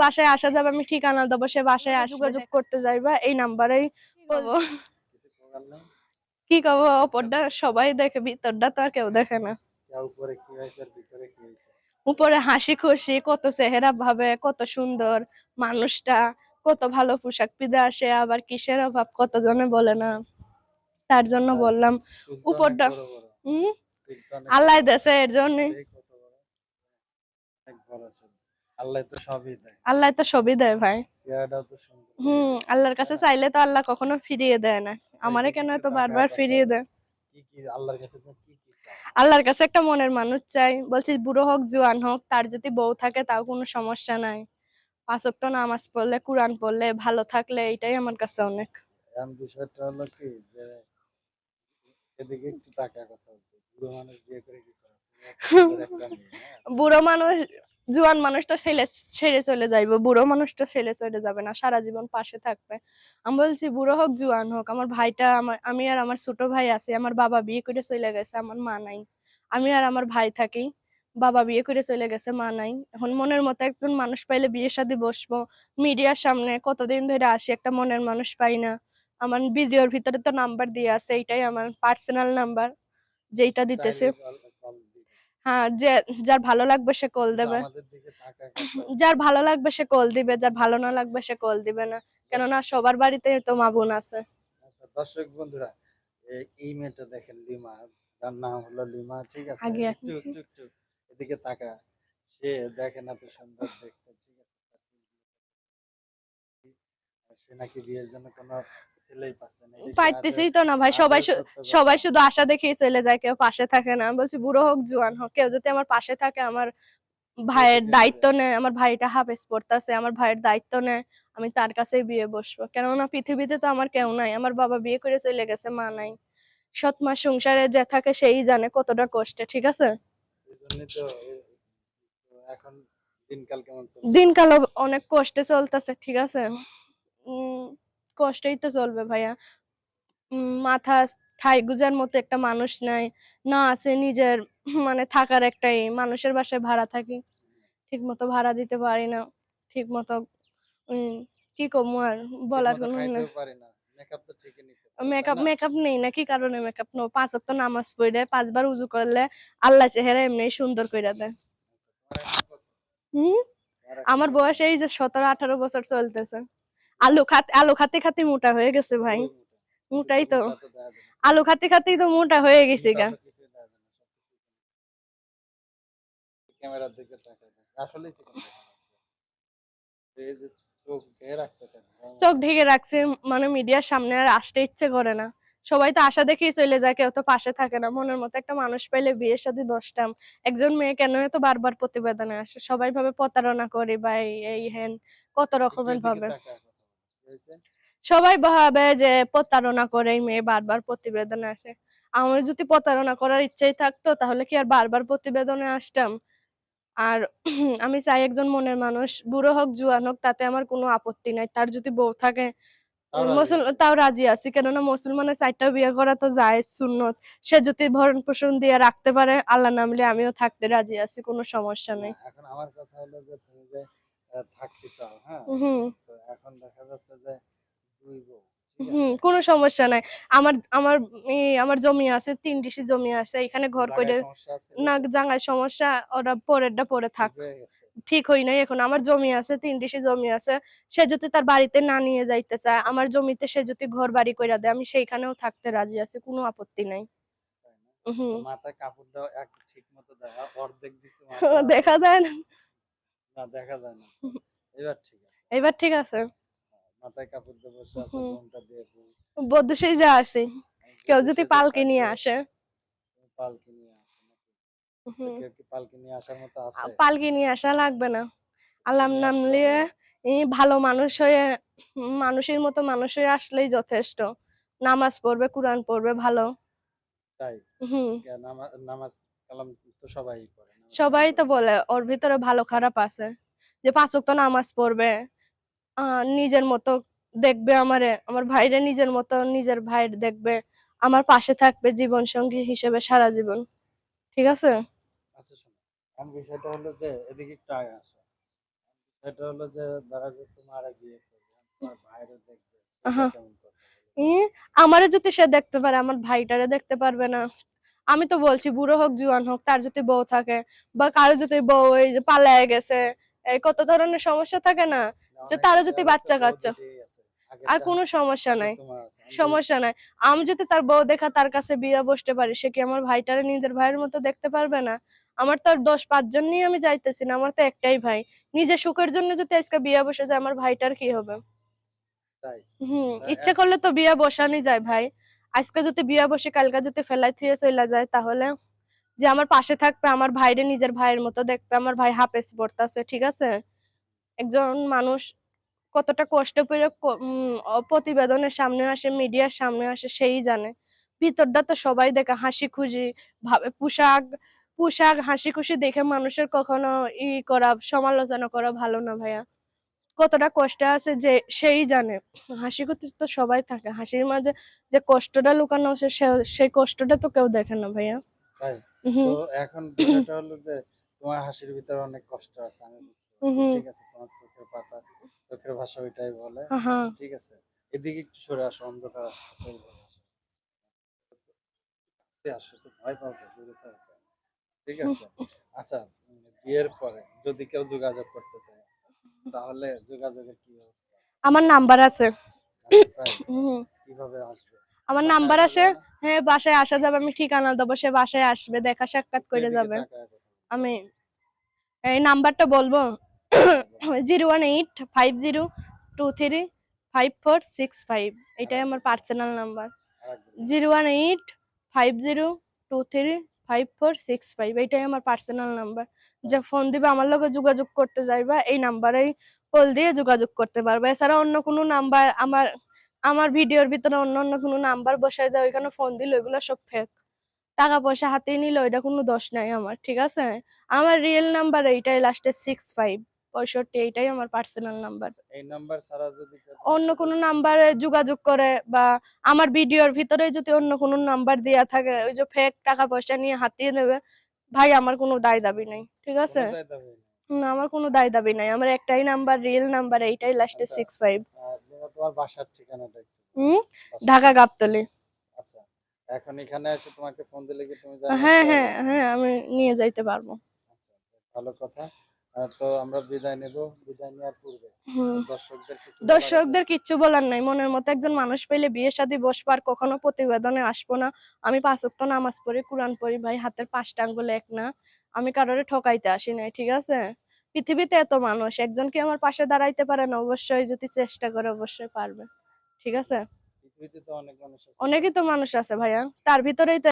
বাসায় আসা যাবে আমি ঠিকানা দেবো সে বাসায় আসবে যোগাযোগ করতে যাইবা এই নাম্বারেই নেই কি কব ওপরটা সবাই দেখে ভিতরটা তো আর কেউ দেখে না। উপরে কি হয়েছে আর ভিতরে কি হয়েছে? উপরে হাসি খুশি কত চেহারা ভাবে কত সুন্দর মানুষটা কত ভালো পোশাক পিদে আসে আবার কিসের অভাব কত জনে বলে না। তার জন্য বললাম উপরটা। হম? আল্লাহ দেশে এর জন্য আল্লাহ তো সবই দেয়। আল্লাহ তো সবই দেয় ভাই। চেহারাটাও তো সুন্দর। হুম আল্লাহর কাছে চাইলে তো আল্লাহ কখনো ফিরিয়ে দেয় না। আমারে কেন কিছু তো টাকা বারবার ফিরিয়ে দেয়? কি কি আল্লাহর কাছে তুমি কি কি চাও? আল্লাহর কাছে একটা মনের মানুষ চাই বলছি বুড়ো হোক জোয়ান হোক তার যদি বউ থাকে তাও কোনো সমস্যা নাই। পাঁচক তো নামাজ পড়লে কোরআন পড়লে ভালো থাকলে এটাই আমার কাছে অনেক। এখন বিষয়টা হলো কি যে এদিকে একটু টাকা কথা বলতে। বুড়ো মানুষ বিয়ে করে কি করে? বুড়ো মানুষ জোয়ান মানুষ তো ছেলে ছেড়ে চলে যাইবো। বুড়ো মানুষ তো ছেড়ে চলে যাবে না সারা জীবন পাশে থাকবে। আমি বলছি বুড়ো হোক জোয়ান হোক আমার ভাইটা আমার আমি আর আমার ছোট ভাই আছে আমার বাবা বিয়ে করে চলে গেছে আমার মা নাই। আমি আর আমার ভাই থাকি বাবা বিয়ে করে চলে গেছে মা নাই। এখন মনের মতো একজন মানুষ পাইলে বিয়ে শাদী বসবো। মিডিয়ার সামনে কতদিন ধরে আসি একটা মনের মানুষ পাই না। আমার ভিডিওর ভিতরে তো নাম্বার দিয়ে আছে এইটাই আমার পার্সোনাল নাম্বার যেটা দিতেছে। হ্যাঁ যে যার ভালো লাগবে সে কল দেবে। যার ভালো লাগবে সে কল দিবে যার ভালো না লাগবে সে কল দিবে না। কেননা সবার বাড়িতে তো মা বোন আছে। আচ্ছা দর্শক বন্ধুরা এই- মেয়েটা দেখেন লিমা। যার নাম হলো লিমা ঠিক আছে? একটু একটু। একটু এদিকে তাকা সে দেখেন এত সুন্দর দেখতে ঠিক আছে? তার সে নাকি বিয়ের জন্য কোনো আদৌ- তো না ভাই সবাই? সবাই শুধু আশা দেখেই চলে যায় কেউ পাশে থাকে না। বলছি বুড়ো হোক জোয়ান হোক কেউ যদি আমার পাশে থাকে আমার ভাইয়ের দায়িত্ব নেয় আমার ভাইটা হাফেজ পড়তেছে আমার ভাইয়ের দায়িত্ব নেয় আমি তার কাছেই বিয়ে বসবো। কেননা পৃথিবীতে তো আমার কেউ নাই আমার বাবা বিয়ে করে চলে গেছে মা নাই। সৎ মা সংসারে যে থাকে সেই জানে কতটা কষ্টে ঠিক আছে? দিনকাল অনেক কষ্টে চলতেছে ঠিক আছে? উম কষ্টেই তো চলবে ভাইয়া। মাথা ঠাই গুজার মতো একটা মানুষ নাই না আছে নিজের মানে থাকার একটাই মানুষের বাসায় ভাড়া থাকি ঠিক মতো ভাড়া দিতে পারি না ঠিক মতো কি করব আর বলার কোনো না না? মেকআপ মেকআপ নেই না কি কারণে মেকআপ নো পাঁচ ওয়াক্ত নামাজ পড়লে পাঁচবার উজু করলে আল্লাহ চেহারা এমনি সুন্দর করে দেয়। হুম? আমার? বয়স এই যে সতেরো আঠারো বছর চলতেছে। আলু খাতে আলু খাতে খাতে মোটা হয়ে গেছে ভাই। মোটাই তো। আলু খাতে খাতেই তো মোটা হয়ে গেছে গা। ক্যামেরার দিকে চোখ ঢেকে রাখছে মানে মিডিয়ার সামনে আর আসতে ইচ্ছে করে না। সবাই তো আশা দেখেই চলে যায় কেউ তো পাশে থাকে না। মনের মতো একটা মানুষ পাইলে বিয়ের সাথে বসতাম। একজন মেয়ে কেন তো বারবার প্রতিবেদনে আসে? সবাই ভাবে প্রতারণা করে বা এই- এই হেন কত রকমের ভাবে। সবাই ভাবে যে প্রতারণা করে মেয়ে বারবার প্রতিবেদনে আসে। আমার যদি প্রতারণা করার ইচ্ছেই থাকতো তাহলে কি আর বারবার প্রতিবেদনে আসতাম? আর আমি চাই একজন মনের মানুষ বুড়ো হোক জুয়ান হোক তাতে আমার কোনো আপত্তি নাই। তার যদি বউ থাকে রাজি তাও রাজি আছি। কেননা মুসলমানের চারটা বিয়ে করা তো যায় সুন্নত। সে যদি ভরণ পোষণ দিয়ে রাখতে পারে আল্লাহ নামলে আমিও থাকতে রাজি আছি কোনো সমস্যা নেই। এখন আমার কথা হলো যে তুমি যে থাকতে চাও হ্যাঁ? এখন দেখা যাচ্ছে যে দুই বউ হুম কোনো সমস্যা নাই। আমার আমার আমার জমি আছে তিন ডিসি জমি আছে এখানে ঘর করে না? জাঙ্গায় সমস্যা ওরা পরেরটা পরে থাক। ঠিক হই নাই এখন। আমার জমি আছে তিন ডিসি জমি আছে সে যদি তার বাড়িতে না নিয়ে যাইতে চায় আমার জমিতে সে যদি ঘর বাড়ি কইরা দেয় আমি সেইখানেও থাকতে রাজি আছি কোনো আপত্তি নাই। মাথায় কাপড়টাও এক ঠিক মতো দেখা অর্ধেক দিচ্ছে দেখা যায় না। না দেখা যায় না। এবার ঠিক আছে। এবার ঠিক আছে। মাথায় কাপড় দিয়ে বসে আছে। বোনটা দিয়ে বউ। বদ্যুষেই যা আছে। কেউ যদি পালকি নিয়ে আসে। পালকি নিয়ে আসো? তো কেউ কি পালকি নিয়ে আসার মতো আছে? পালকি নিয়ে আসা লাগবে না। আল্লাহ নিয়ে নাম নিয়ে এই ভালো মানুষ হয়ে মানুষের মতো মানুষ হয়ে আসলেই যথেষ্ট। নামাজ পড়বে কোরআন পড়বে ভালো। তাই? হুম। নামাজ কালাম তো সবাই পড়ে। সবাই তো বলে ওর ভিতরে ভালো খারাপ আছে। যে পাঁচ ওয়াক্ত নামাজ পড়বে নিজের মতো দেখবে আমারে আমার ভাইরে নিজের মতো নিজের ভাইয়ের দেখবে আমার পাশে থাকবে জীবন সঙ্গী হিসেবে সারা জীবন। ঠিক আছে? আচ্ছা শোনো। বিষয়টা হলো যে এদিকে একটু আগে আসো। এটা হলো যে ধরা যে তোমার বিয়ে তোমার ভাইরও দেখবে আহা। সেটা কেমন কথা বলে? ই, আমারে যদি সে দেখতে পারে আমার ভাইটারে দেখতে পারবে না। আমি তো বলছি বুড়ো হোক জুয়ান হোক তার যদি বউ থাকে বা কারও যদি বউ এই যে পালায় গেছে এই কত ধরনের সমস্যা থাকে না? যে তারও যদি বাচ্চা কাচ্চা। আর কোনো সমস্যা নাই। সমস্যা নাই। আমি যদি তার বউ দেখা তার কাছে বিয়ে বসতে পারি সে কি আমার ভাইটারে নিজের ভাইয়ের মতো দেখতে পারবে না? আমার তো আর দশ পাঁচজন নিয়ে আমি যাইতেছি না আমার তো একটাই ভাই। নিজের সুখের জন্য যদি আজকে বিয়ে বসে যায় আমার ভাইটার কি হবে? হুম ইচ্ছে করলে তো বিয়ে বসানি যায় ভাই। আজকে যদি বিয়ে বসে কালকে যদি ফেলাই থুয়ে চলে যায় তাহলে যে আমার পাশে থাকবে আমার ভাইরে নিজের ভাইয়ের মতো দেখবে আমার ভাই হাফেজ পড়তেছে ঠিক আছে? একজন মানুষ কতটা কষ্ট উম, প্রতিবেদনের সামনে আসে মিডিয়ার সামনে আসে সেই জানে। ভিতরটা তো সবাই দেখে হাসি খুশি ভাবে পোশাক পোশাক হাসি খুশি দেখে মানুষের কখনো ই করা সমালোচনা করা ভালো না ভাইয়া। কতটা কষ্ট আছে যে সেই জানে। হাসি খুশি তো সবাই থাকে হাসির মাঝে যে কষ্টটা লুকানো আছে সেই কষ্টটা তো কেউ দেখে না ভাইয়া। তো এখন বিষয়টা হলো যে তোমার হাসির ভিতরে অনেক কষ্ট আছে আমি বুঝতে পারছি। ঠিক আছে তোমার চোখের পাতা চোখের ভাষা ওইটাই বলে। হ্যাঁ ঠিক আছে এদিকে একটু সরে আসো অন্ধকার আসো আসো। তো ভয় দূরে ঠিক আছে আচ্ছা বিয়ের পরে যদি কেউ যোগাযোগ করতে চায় তাহলে যোগাযোগের কি ব্যবস্থা? আমার নাম্বার আছে। আচ্ছা, কীভাবে আসবে? আমার নাম্বার আসা আছে হ্যাঁ বাসায় আসা যাবে আমি ঠিকানা দেবো সে বাসায় আসবে দেখা সাক্ষাৎ করে যাবে। আমি এই নাম্বারটা বলব zero one eight five zero two three five four six five এটাই আমার personal number zero one eight five zero two three five four six five এটাই আমার পার্সোনাল নাম্বার যে ফোন দিবে আমার লগে যোগাযোগ করতে যাইবা এই নাম্বারেই কল দিয়ে যোগাযোগ করতে পারবে। এছাড়া অন্য কোনো নাম্বার আমার আমার ভিডিওর ভিতরে অন্য অন্য কোনো নাম্বার বসাই দেয় ওইখানে ফোন দিল ওইগুলো সব ফেক টাকা পয়সা হাতে নিলে ওইটা কোনো দোষ নাই আমার ঠিক আছে? আমার রিয়েল নাম্বার এইটাই লাস্টে সিক্স ফাইভ পঁয়ষট্টি এইটাই আমার পার্সোনাল নাম্বার এই নাম্বার ছাড়া যদি অন্য কোনো নাম্বারে যোগাযোগ করে বা আমার ভিডিওর ভিতরে যদি অন্য কোনো নাম্বার দেয়া থাকে ওই যে ফেক টাকা পয়সা নিয়ে হাতিয়ে নেবে ভাই আমার কোনো দায় দাবি নাই ঠিক আছে। না আমার কোনো দায় দাবি নাই আমার একটাই নাম্বার রিয়েল নাম্বার এইটাই লাস্টে। সিক্স ফাইভ তোমার বাসার ঠিকানাটা একটু হুম? ঢাকা গাবতলি। আচ্ছা এখন এখানে এসে তোমাকে ফোন দিলে কি তুমি হ্যাঁ হ্যাঁ হ্যাঁ আমি নিয়ে যাইতে পারব। আচ্ছা, ভালো কথা। তো আমরা বিদায় নেব। বিদায় নেওয়ার পূর্বে দর্শকদের কিছু বলার দর্শকদের কিচ্ছু বলার নাই। মনের মতো একজন মানুষ পেলে বিয়ে শাদী বসবার কখনো প্রতিবেদনে আসব না। আমি পাঁচ ওয়াক্ত নামাজ পড়ি কোরআন পড়ি। ভাই হাতের পাঁচটা আঙ্গুল এক না। আমি কারোরে ঠকাইতে আসি নাই ঠিক আছে? পৃথিবীতে এত মানুষ একজন কি আমার পাশে দাঁড়াইতে পারে না? অবশ্যই যদি চেষ্টা করে অবশ্যই পারবে। ঠিক আছে? পৃথিবীতে তো অনেক মানুষ আছে। অনেকই তো মানুষ আছে ভাইয়া। তার ভিতরেই তো